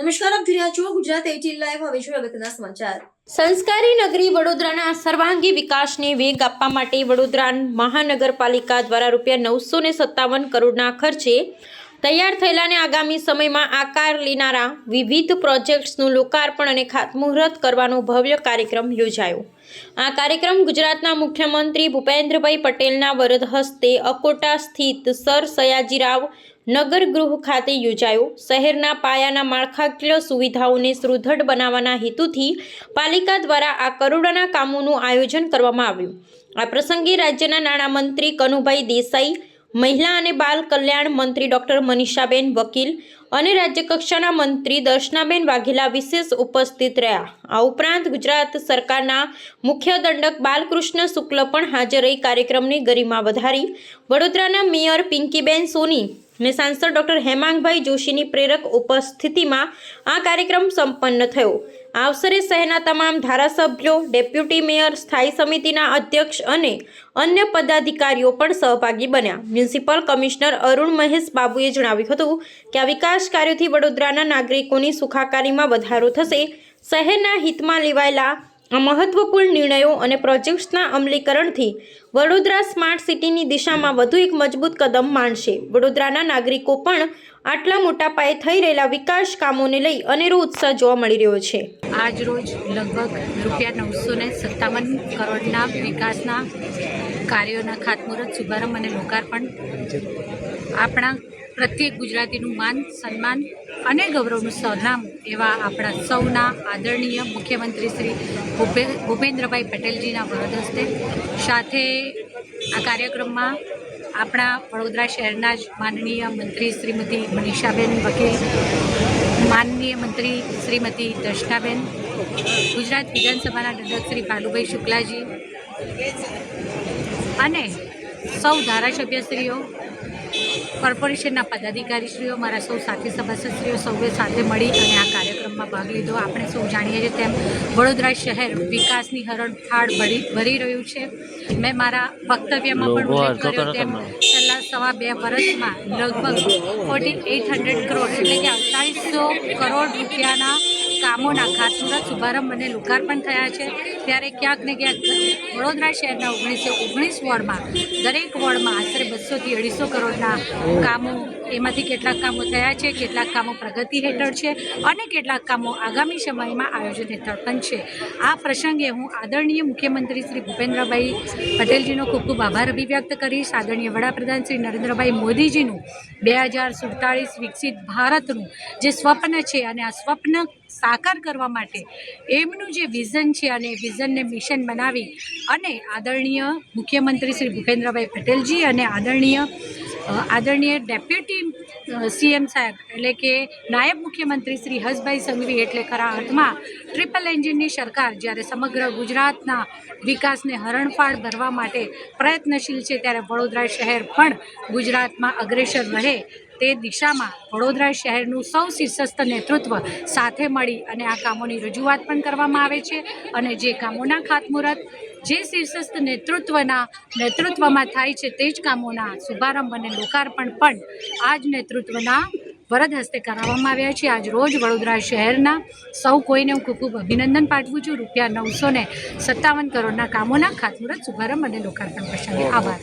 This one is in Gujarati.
જોઈ રહ્યા છો ગુજરાત એટીન લાઈવ. હવે જોઈએ અગત્યના સમાચાર. સંસ્કારી નગરી વડોદરાના સર્વાંગી વિકાસને વેગ આપવા માટે વડોદરા મહાનગરપાલિકા દ્વારા રૂપિયા નવસો ને સત્તાવન કરોડના ખર્ચે તૈયાર થયેલા અને આગામી સમયમાં આકાર લેનારા વિવિધ પ્રોજેક્ટ્સનું લોકાર્પણ અને ખાતમુહૂર્ત કરવાનો ભવ્ય કાર્યક્રમ યોજાયો. આ કાર્યક્રમ ગુજરાતના મુખ્યમંત્રી ભૂપેન્દ્રભાઈ પટેલના વરદ હસ્તે અકોટા સ્થિત સર સયાજીરાવ નગર ગૃહ ખાતે યોજાયો. શહેરના પાયાના માળખાકીય સુવિધાઓને સુદૃઢ બનાવવાના હેતુથી પાલિકા દ્વારા આ કરોડોના કામોનું આયોજન કરવામાં આવ્યું. આ પ્રસંગે રાજ્યના નાણામંત્રી કનુભાઈ દેસાઈ, મહિલા અને બાલ કલ્યાણ મંત્રી ડોક્ટર મનીષાબેન વકીલ અને રાજ્યકક્ષાના મંત્રી દર્શનાબેન વાઘેલા વિશેષ ઉપસ્થિત રહ્યા. આ ઉપરાંત ગુજરાત સરકારના મુખ્ય દંડક બાલકૃષ્ણ શુક્લ પણ હાજર રહી કાર્યક્રમની ગરિમા વધારી. વડોદરાના મેયર પિંકીબેન સોની અને સાંસદ ડોક્ટર હેમાંગભાઈ જોશીની પ્રેરક ઉપસ્થિતિમાં આ કાર્યક્રમ સંપન્ન થયો. આ અવસરે શહેરના તમામ ધારાસભ્યો, ડેપ્યુટી મેયર, સ્થાયી સમિતિના અધ્યક્ષ અને અન્ય પદાધિકારીઓ પણ સહભાગી બન્યા. મ્યુનિસિપલ કમિશનર અરુણ મહેશ બાબુએ જણાવ્યું હતું કે આ વિકાસ કાર્યોથી વડોદરાના નાગરિકોની સુખાકારીમાં વધારો થશે. શહેરના હિતમાં લેવાયેલા આ મહત્વપૂર્ણ નિર્ણયો અને પ્રોજેક્ટ્સના અમલીકરણથી વડોદરા સ્માર્ટ સિટીની દિશામાં વધુ એક મજબૂત કદમ માંડશે વડોદરાના નાગરિકો પણ આટલા મોટા પાયે થઈ રહેલા વિકાસ કામોને લઈ અનેરો ઉત્સાહ જોવા મળી રહ્યો છે. આજ રોજ લગભગ રૂપિયા નવસો ને સત્તાવન કરોડના વિકાસના કાર્યોના ખાતમુહૂર્ત, શુભારંભ અને લોકાર્પણ આપણા પ્રત્યેક ગુજરાતીનું માન, સન્માન અને ગૌરવનું સરનામ એવા આપણા સૌના આદરણીય મુખ્યમંત્રી શ્રી ભૂપે, ભૂપેન્દ્રભાઈ પટેલજીના વરદ સાથે આ કાર્યક્રમમાં આપણા વડોદરા શહેરના જ માનનીય મંત્રી શ્રીમતી મનીષાબેન વકીલ, માનનીય મંત્રી શ્રીમતી દર્શનાબેન, ગુજરાત વિધાનસભાના દંડક શ્રી ભાલુભાઈ શુક્લાજી અને સૌ ધારાસભ્યશ્રીઓ કોર્પોરેશનના પદાધિકારીશ્રીઓ મારા સૌ સાથી સભાસદશ્રીઓ સૌએ સાથે મળી અને આ કાર્યક્રમમાં ભાગ લીધો. આપણે સૌ જાણીએ છીએ તેમ વડોદરા શહેર વિકાસની હરણફાળ ભરી ભરી રહ્યું છે. મેં મારા વક્તવ્યમાં પણ ઉલ્લેખ કર્યો તેમ છેલ્લા સવા બે વર્ષમાં લગભગ ફોર્ટી એઇટ હંડ્રેડ કરોડ એટલે કે અડતાલીસો કરોડ રૂપિયાના કામોના ખાતમુહૂર્ત, શુભારંભ અને લોકાર્પણ થયા છે. ત્યારે ક્યાંક ને ક્યાંક વડોદરા શહેરના ઓગણીસો ઓગણીસ વોર્ડમાં દરેક વોર્ડમાં આશરે બસોથી અઢીસો કરોડના કામો એમાંથી કેટલાક કામો થયા છે, કેટલાક કામો પ્રગતિ હેઠળ છે અને કેટલાક કામો આગામી સમયમાં આયોજન હેઠળ પણ છે. આ પ્રસંગે હું આદરણીય મુખ્યમંત્રી શ્રી ભૂપેન્દ્રભાઈ પટેલજીનો ખૂબ ખૂબ આભાર અભિવ્યક્ત કરીશ. આદરણીય વડાપ્રધાન શ્રી નરેન્દ્રભાઈ મોદીજીનું બે હજાર સુડતાળીસ વિકસિત ભારતનું જે સ્વપ્ન છે અને આ સ્વપ્ન સાકાર કરવા માટે એમનું જે વિઝન છે અને વિઝનને મિશન બનાવી અને આદરણીય મુખ્યમંત્રી શ્રી ભૂપેન્દ્રભાઈ પટેલજી અને આદરણીય આદરણીય ડેપ્યુટી સીએમ સાહેબ, એટલે કે નાયબ મુખ્યમંત્રી શ્રી હસભાઈ સંઘવી એટલે ખરા અર્થમાં ટ્રિપલ એન્જિનની સરકાર જ્યારે સમગ્ર ગુજરાતના વિકાસને હરણફાળ ભરવા માટે પ્રયત્નશીલ છે ત્યારે વડોદરા શહેર પણ ગુજરાતમાં અગ્રેસર રહે તે દિશામાં વડોદરા શહેરનું સૌ શીર્ષસ્થ નેતૃત્વ સાથે મળી અને આ કામોની રજૂઆત પણ કરવામાં આવે છે અને જે કામોના ખાતમુહૂર્ત જે શીર્ષસ્થ નેતૃત્વના નેતૃત્વમાં થાય છે તે જ કામોના શુભારંભ અને લોકાર્પણ પણ આ જ નેતૃત્વના વરદ હસ્તે કરાવવામાં આવ્યા છે. આજ રોજ વડોદરા શહેરના સૌ કોઈને હું ખૂબ ખૂબ અભિનંદન પાઠવું છું. રૂપિયા નવસો ને સત્તાવન કરોડના કામોના ખાતમુહૂર્ત, શુભારંભ અને લોકાર્પણ પ્રસંગે આભાર.